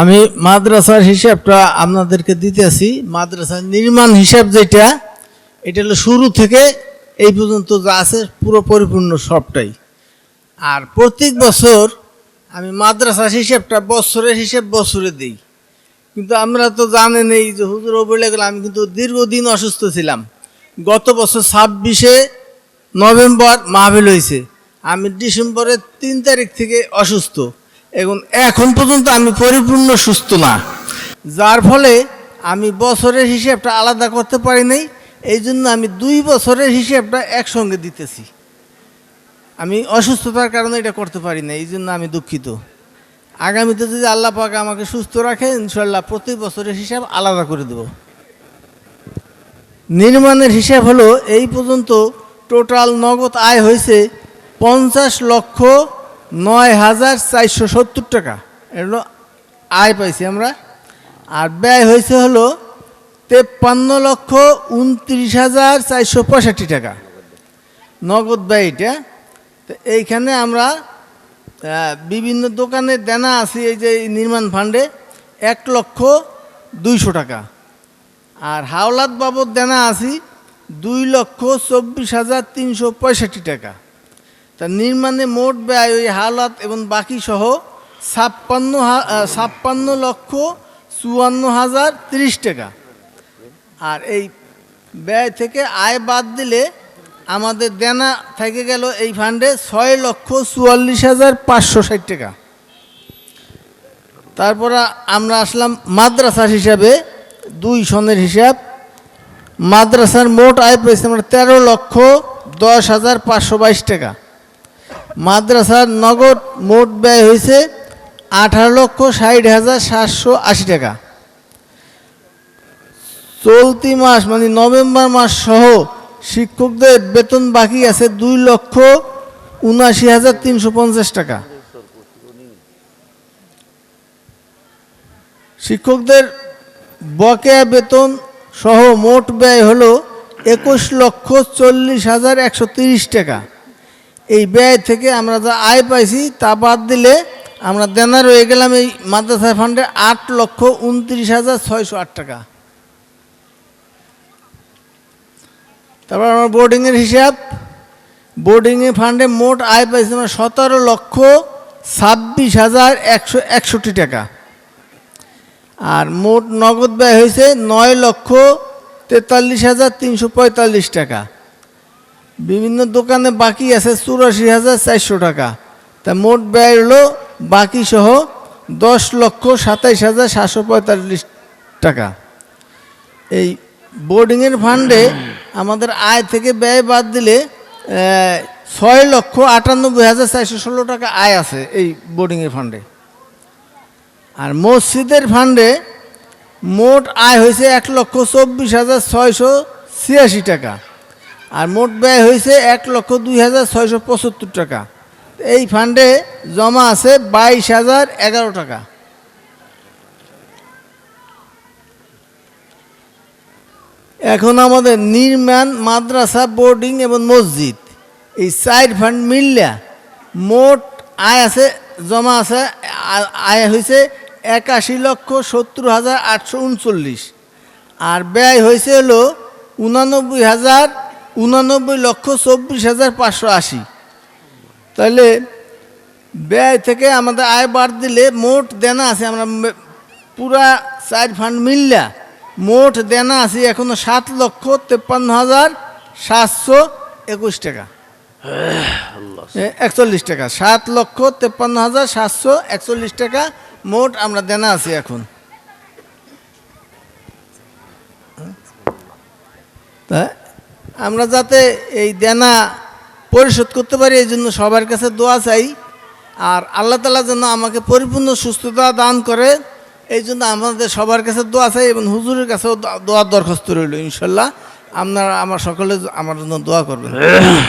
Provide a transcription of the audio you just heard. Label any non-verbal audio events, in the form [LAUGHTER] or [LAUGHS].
আমি মাদ্রাসার হিসাবটা আপনাদেরকে দিতেছি। মাদ্রাসার নির্মাণ হিসাব যেটা, এটা হলো শুরু থেকে এই পর্যন্ত যা আছে পুরো পরিপূর্ণ সবটাই। আর প্রত্যেক বছর আমি মাদ্রাসার হিসাবটা বছরের হিসাব বছরে দিই। কিন্তু আমরা তো জানেন এই যে হুজুর বলে গেল আমি কিন্তু দীর্ঘদিন অসুস্থ ছিলাম। গত বছর ছাব্বিশে নভেম্বর মাহফিল হয়েছে। আমি ডিসেম্বরের তিন তারিখ থেকে অসুস্থ এবং এখন পর্যন্ত আমি পরিপূর্ণ সুস্থ না। যার ফলে আমি বছরের হিসাবটা আলাদা করতে পারি নাই, এই জন্য আমি দুই বছরের হিসাবটা একসঙ্গে দিতেছি। আমি অসুস্থতার কারণে এটা করতে পারি না এই জন্য আমি দুঃখিত। আগামীতে যদি আল্লাহ পাক আমাকে সুস্থ রাখে ইনশাল্লাহ প্রতি বছরের হিসাব আলাদা করে দেব। নির্মাণের হিসাব হলো এই পর্যন্ত টোটাল নগদ আয় হয়েছে পঞ্চাশ লক্ষ নয় হাজার চারশো সত্তর টাকা। এগুলো আয় পাইছি আমরা। আর ব্যয় হয়েছে হলো তেপ্পান্ন লক্ষ উনত্রিশ হাজার চারশো পঁয়ষট্টি টাকা। নগদ ব্যয় এটা। তো এইখানে আমরা বিভিন্ন দোকানে দেনা আছে এই যে নির্মাণ ফান্ডে এক লক্ষ দুইশো টাকা। আর হাওলাত বাবদ দেনা আছি দুই লক্ষ চব্বিশ হাজার তিনশো পঁয়ষট্টি টাকা। তা নির্মাণে মোট ব্যয় ওই হাওলাত এবং বাকি সহ ছাপ্পান্ন ছাপ্পান্ন লক্ষ চুয়ান্ন হাজার তিরিশ টাকা। আর এই ব্যয় থেকে আয় বাদ দিলে আমাদের দেনা থেকে গেল এই ফান্ডে ছয় লক্ষ চুয়াল্লিশ হাজার পাঁচশো ষাট টাকা। তারপর আমরা আসলাম মাদ্রাসার হিসাবে, দুই সনের হিসাব। মাদ্রাসার মোট আয় পেয়েছে আমরা তেরো লক্ষ দশ হাজার পাঁচশো বাইশ টাকা। মাদ্রাসার নগদ মোট ব্যয় হয়েছে আঠারো লক্ষ ষাট হাজার সাতশো আশি টাকা। চলতি মাস মানে নভেম্বর মাস সহ শিক্ষকদের বেতন বাকি আছে দুই লক্ষ উনাশি হাজার তিনশো পঞ্চাশ টাকা। শিক্ষকদের বকেয়া বেতন সহ মোট ব্যয় হলো একুশ লক্ষ চল্লিশ হাজার একশো তিরিশ টাকা। এই ব্যয় থেকে আমরা যা আয় পাইছি তা বাদ দিলে আমরা দেনা রয়ে গেলাম এই মাদ্রাসা ফান্ডে আট লক্ষ উনত্রিশ হাজার ছয়শো আট টাকা। তারপর আমার বোর্ডিংয়ের হিসাব। বোর্ডিংয়ে ফান্ডে মোট আয় পাইছি আমরা সতেরো লক্ষ ছাব্বিশ হাজার একশো একষট্টি টাকা। আর মোট নগদ ব্যয় হয়েছে নয় লক্ষ তেতাল্লিশ হাজার তিনশো পঁয়তাল্লিশ টাকা। বিভিন্ন দোকানে বাকি আছে চুরাশি হাজার চারশো টাকা। তা মোট ব্যয় হলো বাকি সহ দশ লক্ষ সাতাইশ হাজার সাতশো পঁয়তাল্লিশ টাকা। এই বোর্ডিংয়ের ফান্ডে আমাদের আয় থেকে ব্যয় বাদ দিলে ছয় লক্ষ আটানব্বই হাজার চারশো ষোলো টাকা আয় আছে এই বোর্ডিংয়ের ফান্ডে। আর মসজিদের ফান্ডে মোট আয় হয়েছে এক লক্ষ চব্বিশ হাজার ছয়শো ছিয়াশি টাকা। আর মোট ব্যয় হয়েছে এক লক্ষ দুই হাজার ছয়শো পঁচাত্তর টাকা। এই ফান্ডে জমা আছে বাইশ হাজার এগারো টাকা। এখন আমাদের নির্মাণ, মাদ্রাসা, বোর্ডিং এবং মসজিদ, এই চার ফান্ড মিললে মোট আয় আছে, জমা আছে আয় হয়েছে একাশি লক্ষ সত্তর হাজার আটশো উনচল্লিশ। আর ব্যয় হয়েছে হলো উনানব্বই হাজার উনানব্বই লক্ষ চব্বিশ হাজার পাঁচশো আশি। তাহলে ব্যয় থেকে আমাদের আয় বাদ দিলে মোট দেনা আছে আমরা পুরা চার ফান্ড মিললা মোট দেনা আছে এখনও সাত লক্ষ তেপ্পান্ন হাজার সাতশো একুশ টাকা। একচল্লিশ টাকা সাত লক্ষ তেপ্পান্ন হাজার সাতশো একচল্লিশ টাকা মোট আমরা দেনা আছি এখন তা আমরা যাতে এই দেনা পরিশোধ করতে পারি, এই জন্য সবার কাছে দোয়া চাই। আর আল্লাহ তালা যেন আমাকে পরিপূর্ণ সুস্থতা দান করে, এই জন্য আমাদের সবার কাছে দোয়া চাই এবং হুজুরের কাছেও দোয়া- দোয়ার দরখাস্ত রইল ইনশাল্লাহ। আপনারা আমার সকলে আমার জন্য দোয়া করবেন। [LAUGHS]